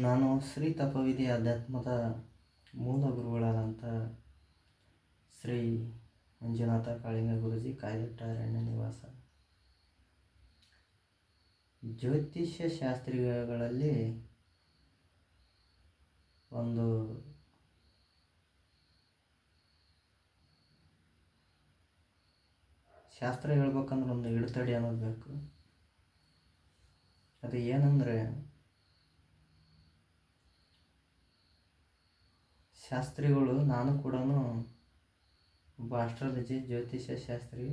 ನಾನು ಶ್ರೀ ತಪವಿಧಿ ಅಧ್ಯಾತ್ಮದ ಮೂಲ ಗುರುಗಳಾದಂಥ ಶ್ರೀ ಮಂಜುನಾಥ ಕಾಳಿಂಗ ಗುರುಜಿ ಕಾಯ್ದಟ್ಟ ಅರಣ್ಯ ನಿವಾಸ. ಜ್ಯೋತಿಷ್ಯ ಶಾಸ್ತ್ರಿಗಳಲ್ಲಿ ಒಂದು ಶಾಸ್ತ್ರ ಹೇಳ್ಬೇಕಂದ್ರೆ ಒಂದು ಇಡತಡಿ ಅನ್ನೋದು ಬೇಕು. ಅದು ಏನಂದರೆ ಶಾಸ್ತ್ರಿಗಳು, ನಾನು ಕೂಡ ಒಬ್ಬ ಆಸ್ಟ್ರಾಲಜಿ ಜ್ಯೋತಿಷ್ಯ ಶಾಸ್ತ್ರಿ.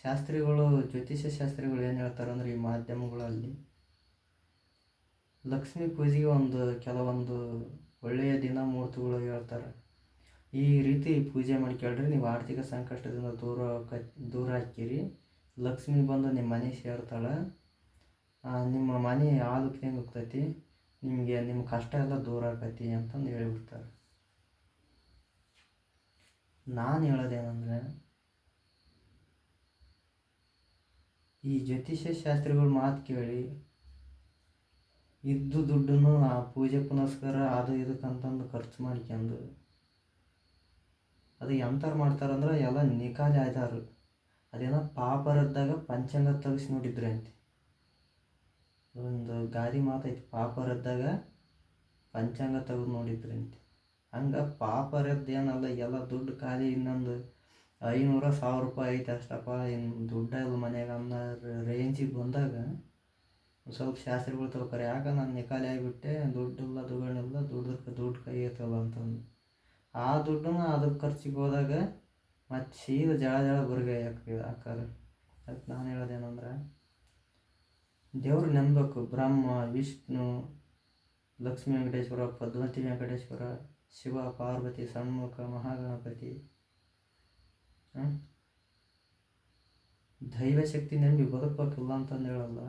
ಶಾಸ್ತ್ರಿಗಳು, ಜ್ಯೋತಿಷ್ಯ ಶಾಸ್ತ್ರಿಗಳು ಏನು ಹೇಳ್ತಾರೆ ಅಂದರೆ ಈ ಮಾಧ್ಯಮಗಳಲ್ಲಿ ಲಕ್ಷ್ಮೀ ಪೂಜೆಗೆ ಒಂದು ಕೆಲವೊಂದು ಒಳ್ಳೆಯ ದಿನ ಮುಹೂರ್ತಗಳು ಹೇಳ್ತಾರೆ. ಈ ರೀತಿ ಪೂಜೆ ಮಾಡ್ಕೊಳ್ರಿ ನೀವು ಆರ್ಥಿಕ ಸಂಕಷ್ಟದಿಂದ ದೂರ ದೂರ ಹಾಕಿರಿ. ಲಕ್ಷ್ಮಿ ಬಂದು ನಿಮ್ಮ ಮನೆ ಸೇರ್ತಾಳೆ. ನಿಮ್ಮ ಮನೆ ಹಾಲು ಕ್ಲೀನ್ ಹೋಗ್ತೈತಿ. ನಿಮಗೆ ನಿಮ್ಮ ಕಷ್ಟ ಎಲ್ಲ ದೂರ ಆಕೈತಿ ಅಂತಂದು ಹೇಳಿಬಿಡ್ತಾರೆ. ನಾನು ಹೇಳೋದೇನಂದ್ರೆ, ಈ ಜ್ಯೋತಿಷ್ಯ ಶಾಸ್ತ್ರಿಗಳ ಮಾತು ಕೇಳಿ, ಇದ್ದು ದುಡ್ಡನ್ನು ಆ ಪೂಜೆ ಪುನಸ್ಕಾರ ಅದು ಇದಕ್ಕಂತಂದು ಖರ್ಚು ಮಾಡ್ಕೊಂಡು ಅದು ಎಂಥವ್ರು ಮಾಡ್ತಾರಂದ್ರೆ, ಎಲ್ಲ ನಿಕಾಲಿ ಆಯ್ತಾರು. ಅದೇನೋ ಪಾಪರದ್ದಾಗ ಪಂಚಾಂಗ ತೆಗಿಸಿ ನೋಡಿದ್ರಂತೆ. ಒಂದು ಗಾದಿ ಮಾತೈತಿ. ಪಾಪರದ್ದಾಗ ಪಂಚಾಂಗ ತೆಗೆದು ನೋಡಿದ್ರಂತೆ. ಹಂಗೆ ಪಾಪರದ್ದು ಏನಲ್ಲ, ಎಲ್ಲ ದುಡ್ಡು ಖಾಲಿ ಇನ್ನೊಂದು ಐನೂರ ಸಾವಿರ ರೂಪಾಯಿ ಐತೆ ಅಷ್ಟಪ್ಪ. ಇನ್ನು ದುಡ್ಡಾಗ ಮನ್ಯಾಗ ಅನ್ನೋ ರೇಂಜಿಗೆ ಬಂದಾಗ ಸ್ವಲ್ಪ ಶಾಸ್ತ್ರಿಗಳು ತಗೋತಾರೆ ಯಾಕೆ ನಾನು ನಿಖಾಲಿ ಆಗಿಬಿಟ್ಟೆ ದುಡ್ಡಿಲ್ಲ ದುಗಳಿಲ್ಲ ದುಡ್ಡು ದುಡ್ಡು ಕೈ ಐತಲ್ಲ ಅಂತಂದು. ಆ ದುಡ್ಡನ್ನ ಅದಕ್ಕೆ ಖರ್ಚಿಗೆ ಹೋದಾಗ ಮತ್ತು ಸೀದಾ ಜಳ ಜಳ ಬುರ್ಗೆ ಹಾಕಾರೆ ಅದಕ್ಕೆ ನಾನು ಹೇಳೋದೇನಂದ್ರೆ ದೇವ್ರು ನಂಬಬೇಕು. ಬ್ರಹ್ಮ, ವಿಷ್ಣು, ಲಕ್ಷ್ಮೀ ವೆಂಕಟೇಶ್ವರ ಪದ್ಮತಿ ವೆಂಕಟೇಶ್ವರ, ಶಿವ, ಪಾರ್ವತಿ ಷಣ್ಮುಖ ಮಹಾಗಣಪತಿ ದೈವಶಕ್ತಿ ನೆನಪಿ ಬದುಕಬೇಕಿಲ್ಲ ಅಂತಂದು ಹೇಳಲ್ಲ.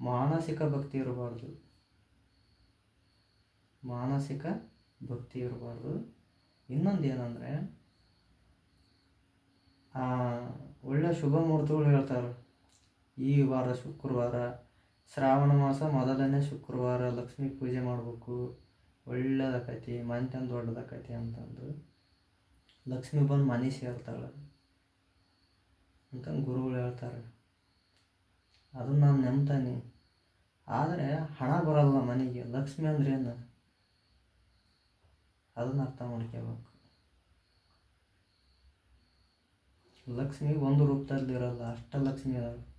ಮಾನಸಿಕ ಭಕ್ತಿ ಇರಬಾರ್ದು. ಮಾನಸಿಕ ಭಕ್ತಿ ಇರಬಾರ್ದು. ಇನ್ನೊಂದು ಏನಂದರೆ ಒಳ್ಳೆ ಶುಭ ಮುಹೂರ್ತಗಳು ಹೇಳ್ತಾರೆ. ಈ ವಾರ ಶುಕ್ರವಾರ, ಶ್ರಾವಣ ಮಾಸ ಮೊದಲನೇ ಶುಕ್ರವಾರ ಲಕ್ಷ್ಮೀ ಪೂಜೆ ಮಾಡಬೇಕು. ಒಳ್ಳೇದಾಕೈತಿ ಮನೆತನ ದೊಡ್ಡದಾಕೈತಿ ಅಂತಂದು. ಲಕ್ಷ್ಮಿ ಬಂದು ಮನೆ ಸೇರ್ತಾಳೆ. ಅಂತಂದು ಗುರುಗಳು ಹೇಳ್ತಾರೆ. ಅದನ್ನು ನಾನು ನಂಬ್ತಾನೆ ಆದರೆ ಹಣ ಬರಲ್ಲ ಮನೆಗೆ. ಲಕ್ಷ್ಮಿ ಅಂದ್ರೆ ಏನು? ಅದನ್ನು ಅರ್ಥ ಮಾಡ್ಕೋಬೇಕು. ಲಕ್ಷ್ಮಿ ಒಂದು ರೂಪದಲ್ಲಿ ಇರಲ್ಲ ಅಷ್ಟ ಲಕ್ಷ್ಮಿ ಅದಾವೆ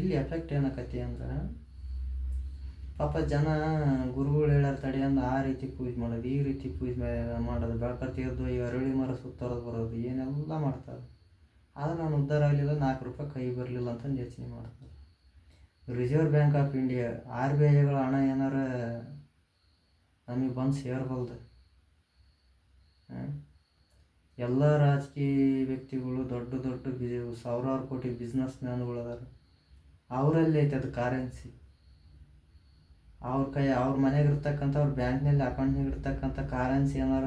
ಇಲ್ಲಿ ಎಫೆಕ್ಟ್ ಏನಾಕತಿ ಅಂದ್ರೆ, ಪಾಪ ಜನ ಗುರುಗಳು ಹೇಳ್ಯಾರ ತಡಿ ಅಂದು ಆ ರೀತಿ ಪೂಜೆ ಮಾಡೋದು, ಈ ರೀತಿ ಪೂಜೆ ಮಾಡೋದು ಬೆಳಕ ತೆಗೆದು ಈ ಅರಳಿ ಮರ ಸುತ್ತರೋದು ಬರೋದು, ಏನೆಲ್ಲ ಮಾಡ್ತಾರೆ. ಆದ್ರೆ ನಾನು ಉದ್ಧಾರ ಆಗಲಿಲ್ಲ, ನಾಲ್ಕು ರೂಪಾಯಿ ಕೈ ಬರಲಿಲ್ಲ ಅಂತ ಯೋಚನೆ ಮಾಡ್ತಾರೆ. Reserve bank of India R B ಐಗಳ ಹಣ ಏನಾರ ನಮಗೆ ಬಂದು ಸೇರ್ಬಲ್ದು. ಎಲ್ಲ ರಾಜಕೀಯ ವ್ಯಕ್ತಿಗಳು ದೊಡ್ಡ ದೊಡ್ಡ ಬಿ ಸಾವಿರಾರು ಕೋಟಿ ಬಿಸ್ನೆಸ್ ಮ್ಯಾನ್ಗಳು ಅವರಲ್ಲಿ ಐತೆ ಅದು ಕಾರೆನ್ಸಿ ಅವ್ರ ಕೈ, ಅವ್ರ ಮನೆಗೆ ಇರ್ತಕ್ಕಂಥ ಅವ್ರ ಬ್ಯಾಂಕ್ನಲ್ಲಿ ಅಕೌಂಟ್ನಾಗ ಇರ್ತಕ್ಕಂಥ ಕಾರೆನ್ಸಿ ಏನಾರ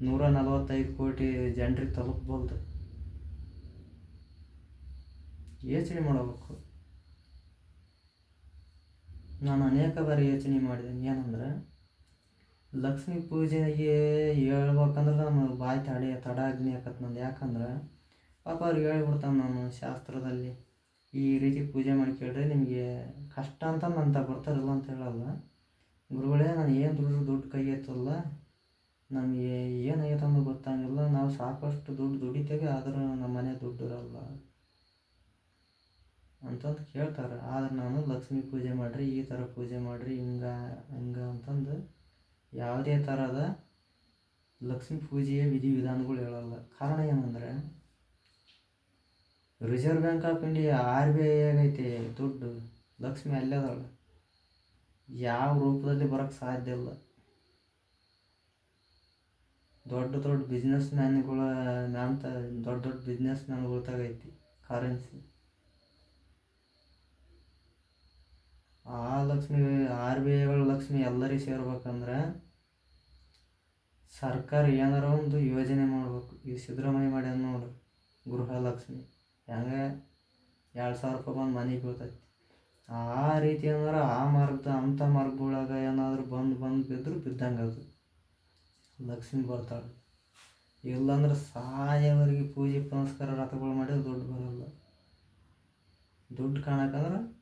ನೂರ ನಲವತ್ತೈದು ಕೋಟಿ ಜನರಿಗೆ ತಲುಪ್ಬೋದು. ಯೋಚನೆ ಮಾಡಬೇಕು. ನಾನು ಅನೇಕ ಬಾರಿ ಯೋಚನೆ ಮಾಡಿದ್ದೀನಿ. ಏನಂದ್ರೆ, ಲಕ್ಷ್ಮೀ ಪೂಜೆಗೆ ಹೇಳ್ಬೇಕಂದ್ರೆ ನಮ್ಮ ಬಾಯಿ ತಡೆ ತಡ ಆಗ್ನಿ ಆಕತ್ ನಂದು ಯಾಕಂದ್ರೆ, ಪಾಪ ಅವ್ರಿಗೆ ಹೇಳ್ಬಿಡ್ತಾನೆ ನಾನು ಶಾಸ್ತ್ರದಲ್ಲಿ. ಈ ರೀತಿ ಪೂಜೆ ಮಾಡಿ ಕೇಳಿದ್ರೆ ನಿಮಗೆ ಕಷ್ಟ ಅಂತ ನಂತ ಬರ್ತಾರಲ್ಲ ಅಂತ ಹೇಳಲ್ಲ. ಗುರುಗಳೇ, ನಾನು ಏನು ದುಡ್ಡು ದುಡ್ಡು ಕೈ ಎತ್ತಲ್ಲ. ನಮಗೆ ಏನಾಗೈತೆ ಅನ್ನೋದು ಗೊತ್ತಾಗಿಲ್ಲ. ನಾವು ಸಾಕಷ್ಟು ದುಡ್ಡು ದುಡಿತೇವೆ, ಆದರೂ ನಮ್ಮ ಮನೆ ದುಡ್ಡು ಇರಲ್ಲ ಅಂತಂದು ಕೇಳ್ತಾರೆ. ಆದ್ರೆ ನಾನು ಲಕ್ಷ್ಮೀ ಪೂಜೆ ಮಾಡಿರಿ, ಈ ಥರ ಪೂಜೆ ಮಾಡಿರಿ, ಹಿಂಗೆ ಹಿಂಗೆ ಅಂತಂದು ಯಾವುದೇ ಥರದ ಲಕ್ಷ್ಮೀ ಪೂಜೆಯ ವಿಧಿ ವಿಧಾನಗಳು ಹೇಳಲ್ಲ. ಕಾರಣ ಏನಂದರೆ reserve bank of India R B I ಆಗೈತಿ ದುಡ್ಡು. ಲಕ್ಷ್ಮಿ ಅಲ್ಲದಾಳ ಯಾವ ರೂಪದಲ್ಲಿ ಬರೋಕ್ಕೆ ಸಾಧ್ಯ ಇಲ್ಲ. ದೊಡ್ಡ ದೊಡ್ಡ ಬಿಸ್ನೆಸ್ ಮ್ಯಾನ್ಗಳ ಮ್ಯಾನ್ತ ದೊಡ್ಡ ದೊಡ್ಡ ಬಿಸ್ನೆಸ್ ಮ್ಯಾನ್ಗಳ್ತಾಗೈತಿ ಕರೆನ್ಸಿ ಆ ಲಕ್ಷ್ಮಿ ಆರ್ ಬಿ ಐಗಳ ಲಕ್ಷ್ಮಿ ಎಲ್ಲರಿಗೆ ಸೇರ್ಬೇಕಂದ್ರೆ ಸರ್ಕಾರ ಏನಾರ ಒಂದು ಯೋಜನೆ ಮಾಡಬೇಕು. ಈ ಸಿದ್ದರಾಮಯ್ಯ ಮಾಡ್ಯಾನ ನೋಡು ಗೃಹಲಕ್ಷ್ಮಿ ಹೆಂಗೆ ಎರಡು ಸಾವಿರ ರೂಪಾಯಿ ಬಂದು ಮನೆಗೆ ಬೀಳ್ತೈತಿ. ಆ ರೀತಿ ಅಂದ್ರೆ ಆ ಮಾರ್ಗದ ಅಂಥ ಮಾರ್ಗಗಳಾಗ ಏನಾದರೂ ಬಂದು ಬಂದು ಬಿದ್ದರೂ ಬಿದ್ದಂಗೆ ಅದು. ಲಕ್ಷ್ಮಿ ಬರ್ತಾಳೆ. ಇಲ್ಲಾಂದ್ರೆ ಸಾಯವರೆಗೆ ಪೂಜೆ ಪುನಸ್ಕಾರ ರಥಗಳು ಮಾಡಿದ್ರೆ ದುಡ್ಡು ಬರಲ್ಲ. ದುಡ್ಡು ಕಾಣಕ್ಕಂದ್ರೆ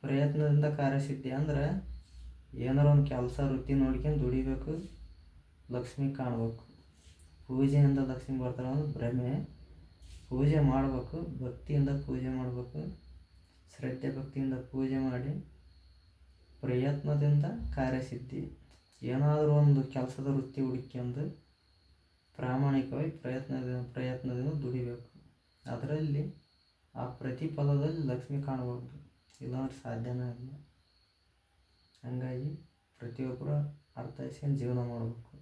ಪ್ರಯತ್ನದಿಂದ ಕಾರ್ಯಸಿದ್ಧಿ ಅಂದ್ರೆ ಏನಾರ ಒಂದು ಕೆಲಸ ವೃತ್ತಿ ನೋಡ್ಕೊಂಡು ದುಡಿಬೇಕು, ಲಕ್ಷ್ಮಿ ಕಾಣಬೇಕು. ಪೂಜೆಯಿಂದ ಲಕ್ಷ್ಮಿ ಬರ್ತಾಳೆ ಅಂದ್ರೆ ಭ್ರಮೆ. ಪೂಜೆ ಮಾಡಬೇಕು, ಭಕ್ತಿಯಿಂದ ಪೂಜೆ ಮಾಡಬೇಕು, ಶ್ರದ್ಧೆ ಭಕ್ತಿಯಿಂದ ಪೂಜೆ ಮಾಡಿ, ಪ್ರಯತ್ನದಿಂದ ಕಾರ್ಯಸಿದ್ಧಿ. ಏನಾದರೂ ಒಂದು ಕೆಲಸದ ವೃತ್ತಿ ಹುಡುಕ್ಯಂದು ಪ್ರಾಮಾಣಿಕವಾಗಿ ಪ್ರಯತ್ನದಿಂದ ಪ್ರಯತ್ನದಿಂದ ದುಡಿಬೇಕು. ಅದರಲ್ಲಿ ಆ ಪ್ರತಿಫಲದಲ್ಲಿ ಲಕ್ಷ್ಮಿ ಕಾಣಬಾರ್ದು ಇಲ್ಲಾಂದ್ರೆ ಸಾಧ್ಯನೇ ಇಲ್ಲ. ಹಂಗಾಗಿ ಪ್ರತಿಯೊಬ್ಬರು ಅರ್ಥೈಸ್ಕೊಂಡು ಜೀವನ ಮಾಡಬೇಕು.